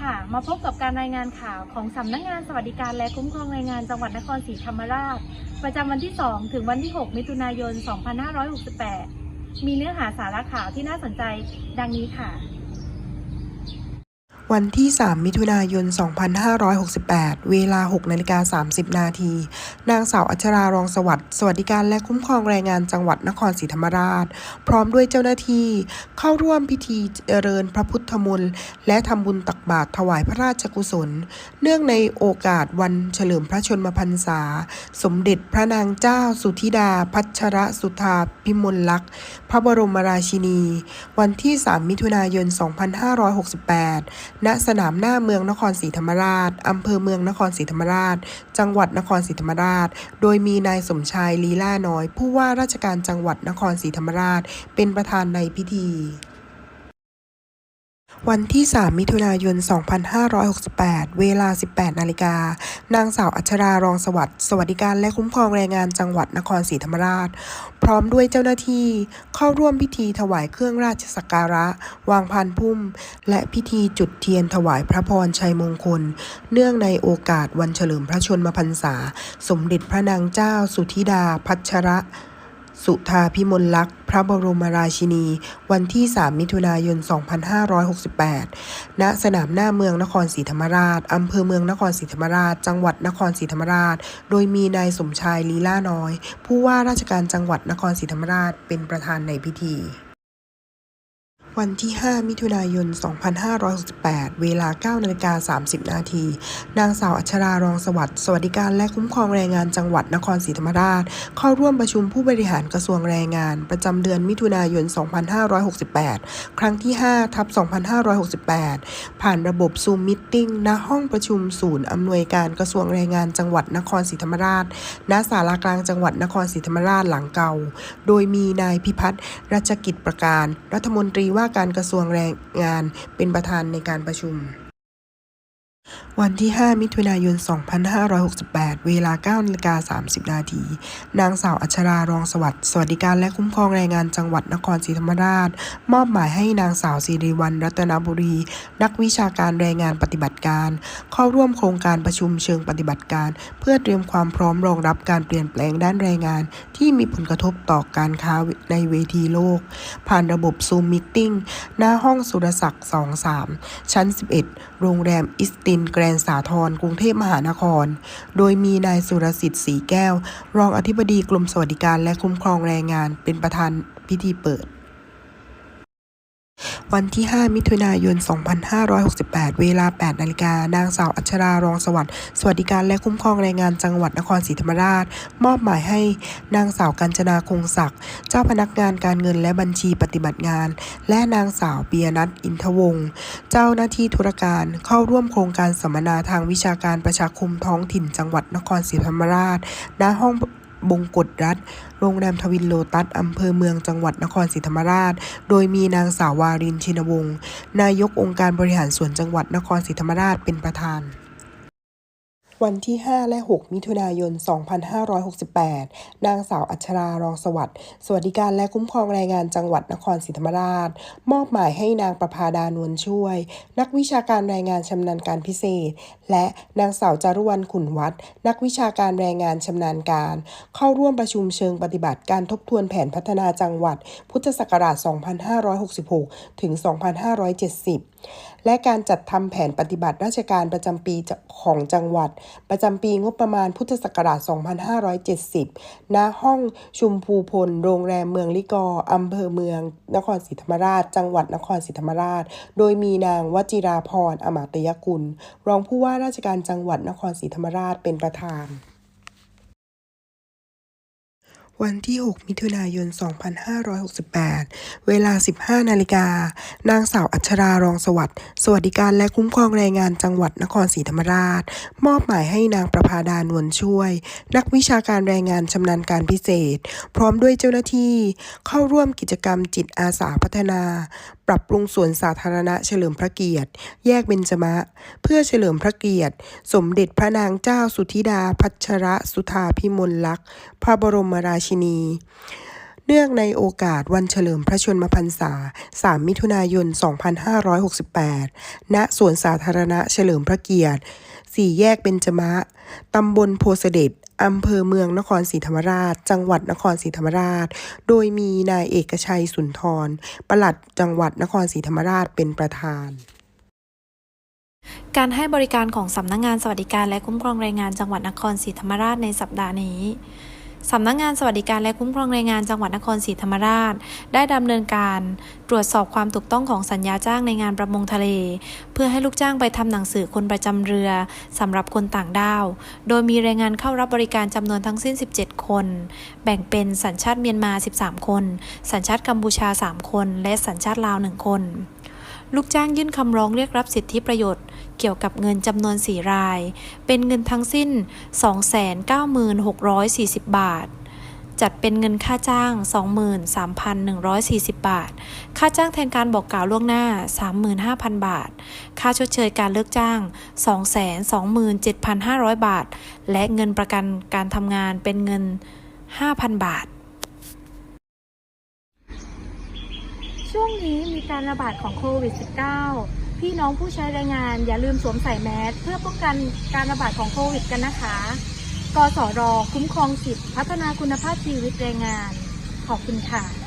ค่ะ มาพบกับการรายงานข่าวของสำนักงานสวัสดิการและคุ้มครองแรงงานจังหวัดนครศรีธรรมราช ประจำวันที่ 2 ถึงวันที่ 6 มิถุนายน 2568 มีเนื้อหาสาระข่าวที่น่าสนใจ ดังนี้ค่ะ วันที่ 3 มิถุนายน 2568 เวลา6นาฬิกา30 นาที นางสาวอัชรารองสวัสดิ์ สวัสดิการและคุ้มครองแรงงานจังหวัดนครศรีธรรมราช พร้อมด้วยเจ้าหน้าที่ เข้าร่วมพิธีเจริญพระพุทธมนต์และทำบุญตักบาตรถวายพระราชกุศล เนื่องในโอกาสวันเฉลิมพระชนมพรรษา สมเด็จพระนางเจ้าสุธิดา พัชรสุธาพิมลลักษณ์ พระบรมราชินี วันที่ 3 มิถุนายน 2568ณสนามหน้าเมืองนครศรีธรรมราช อำเภอเมืองนครศรีธรรมราช จังหวัดนครศรีธรรมราช โดยมีนายสมชายลีล่าน้อย ผู้ว่าราชการจังหวัดนครศรีธรรมราช เป็นประธานในพิธี วันที่ 3 มิถุนายน 2568 เวลา 18 นาฬิกา นางสาวอัชรารองสวัสดิ์สวัสดิการและคุ้มครองแรงงานจังหวัดนครศรีธรรมราช พร้อมด้วยเจ้าหน้าที่เข้าร่วมพิธีถวายเครื่องราชสักการะ วางพานพุ่ม และพิธีจุดเทียนถวายพระพรชัยมงคล เนื่องในโอกาสวันเฉลิมพระชนมพรรษา สมเด็จพระนางเจ้าสุธิดาพัชร สุธาพิมลลักษณ์พระบรมราชินี วันที่ 3 มิถุนายน 2568 ณ สนามหน้าเมืองนครศรีธรรมราช อำเภอเมืองนครศรีธรรมราช จังหวัดนครศรีธรรมราช โดยมีนายสมชายลีล่าน้อย ผู้ว่าราชการจังหวัดนครศรีธรรมราชเป็นประธานในพิธี วันที่ 5 มิถุนายน 2568 เวลา 9นาฬิกา30 นาที นางสาวอัชรารองสวัสดิ์ สวัสดิการและคุ้มครองแรงงานจังหวัดนครศรีธรรมราช เข้าร่วมประชุมผู้บริหารกระทรวงแรงงาน ประจำเดือนมิถุนายน 2568 ครั้งที่ 5 ทับ 2568 ผ่านระบบซูมมิทติ้งณห้องประชุมศูนย์อำนวยการกระทรวงแรงงานจังหวัดนครศรีธรรมราช ณ ศาลากลางจังหวัดนครศรีธรรมราชหลังเก่า โดยมีนายพิพัฒน์รัชกิจประการ รัฐมนตรีว่าการกระทรวงแรงงานเป็นประธานในการประชุม วันที่ 5 มิถุนายน 2568 เวลา9นาฬิกา30 นาที นางสาวอัชรารองสวัสดิ์ สวัสดิการและคุ้มครองแรงงานจังหวัดนครศรีธรรมราช มอบหมายให้นางสาวสิริวัลรัตนบุรี นักวิชาการแรงงานปฏิบัติการ เข้าร่วมโครงการประชุมเชิงปฏิบัติการ เพื่อเตรียมความพร้อมรองรับการเปลี่ยนแปลงด้านแรงงาน ที่มีผลกระทบต่อการค้าในเวทีโลก ผ่านระบบซูมมิทติ้งหน้าห้องสุรศักดิ์ 23 ชั้น 11 โรงแรมอิสตินแกรนด์สาทรกรุงเทพมหานคร โดยมีนายสุรสิทธิ์สีแก้ว รองอธิบดีกรมสวัสดิการและคุ้มครองแรงงานเป็นประธานพิธีเปิด วันที่ 5 มิถุนายน 2568 เวลา 8 นาฬิกา นางสาวอัชรารองสวัสดิ์สวัสดิการและคุ้มครองแรงงานจังหวัดนครศรีธรรมราช มอบหมายให้นางสาวกัญจนาคงศักดิ์เจ้าพนักงานการเงินและบัญชีปฏิบัติงาน และนางสาวเปียนัทอินทวงศ์เจ้าหน้าที่ธุรการเข้าร่วมโครงการสัมมนาทางวิชาการประชาคมท้องถิ่นจังหวัดนครศรีธรรมราช ณห้อง บงกฎรัฐ โรงแรมทวินโลตัสอำเภอเมืองจังหวัดนครศรีธรรมราช โดยมีนางสาววารินชินวงศ์นายกองค์การบริหารส่วนจังหวัดนครศรีธรรมราชเป็นประธาน วันที่ 5 และ 6 มิถุนายน 2568 นางสาวอัชรารองสวัสดิ์สวัสดิการและคุ้มครองแรงงานจังหวัดนครศรีธรรมราช มอบหมายให้นางประภาดานวลช่วย นักวิชาการแรงงานชำนาญการพิเศษ และนางสาวจารุวรรณขุนวัฒน์นักวิชาการแรงงานชำนาญการ เข้าร่วมประชุมเชิงปฏิบัติการทบทวนแผนพัฒนาจังหวัด พุทธศักราช 2566 ถึง 2570และการจัดทำแผนปฏิบัติราชการประจำปีของจังหวัด ประจำปีงบประมาณพุทธศักราช 2570 ณ ห้องชุมพูพล โรงแรมเมืองลิกออำเภอเมือง นครศรีธรรมราช จังหวัดนครศรีธรรมราช โดยมีนางวจิราพรอมาตยกุล รองผู้ว่าราชการจังหวัดนครศรีธรรมราชเป็นประธาน วันที่ 6 มิถุนายน 2568 เวลา 15 นาฬิกา นางสาวอัชรารองสวัสดิ์ สวัสดิการและคุ้มครองแรงงานจังหวัดนครศรีธรรมราช มอบหมายให้นางประภาดานวลช่วย นักวิชาการแรงงานชำนาญการพิเศษ พร้อมด้วยเจ้าหน้าที่ เข้าร่วมกิจกรรมจิตอาสาพัฒนา ปรับปรุงสวนสาธารณะเฉลิมพระเกียรติ แยกเบญจมะ เพื่อเฉลิมพระเกียรติ สมเด็จพระนางเจ้าสุธิดาพัชรสุธาพิมลลักษณ์ พระบรมราชินี เนื่องในโอกาสวันเฉลิมพระชนมพรรษา 3 มิถุนายน 2568 ณ สวนสาธารณะเฉลิมพระเกียรติ สี่แยกเบญจมะ ตำบลโพเสด็จ อำเภอเมืองนครศรีธรรมราช จังหวัดนครศรีธรรมราช โดยมีนายเอกชัยสุนทรปลัดจังหวัดนครศรีธรรมราชเป็นประธานการให้บริการของสำนักงงานสวัสดิการและคุ้มครองแรงงานจังหวัดนครศรีธรรมราชในสัปดาห์นี้ สำนักงงานสวัสดิการและคุ้มครองแรงงานจังหวัดนครศรีธรรมราช ได้ดำเนินการตรวจสอบความถูกต้องของสัญญาจ้างในงานประมงทะเล เพื่อให้ลูกจ้างไปทำหนังสือคนประจำเรือสำหรับคนต่างด้าว โดยมีแรงงานเข้ารับบริการจำนวนทั้งสิ้น 17 คน แบ่งเป็นสัญชาติเมียนมา 13 คน สัญชาติกัมพูชา 3 คน และสัญชาติลาว 1 คน ลูกจ้างยื่นคำร้องเรียกรับสิทธิประโยชน์ เกี่ยวกับเงินจำนวน 4 ราย เป็นเงินทั้งสิ้น 296,40 บาท จัดเป็นเงินค่าจ้าง 23,140 บาท ค่าจ้างแทนการบอกกล่าวล่วงหน้า 35,000 บาท ค่าชดเชยการเลิกจ้าง 227,500 บาท และเงินประกันการทำงานเป็นเงิน 5,000 บาท ช่วงนี้มีการระบาดของโควิด -19 พี่น้องผู้ใช้แรงงานอย่าลืมสวมใส่แมสเพื่อป้องกันการระบาดของโควิดกันนะคะ กสร คุ้มครองสิทธิพัฒนาคุณภาพชีวิตแรงงาน ขอบคุณค่ะ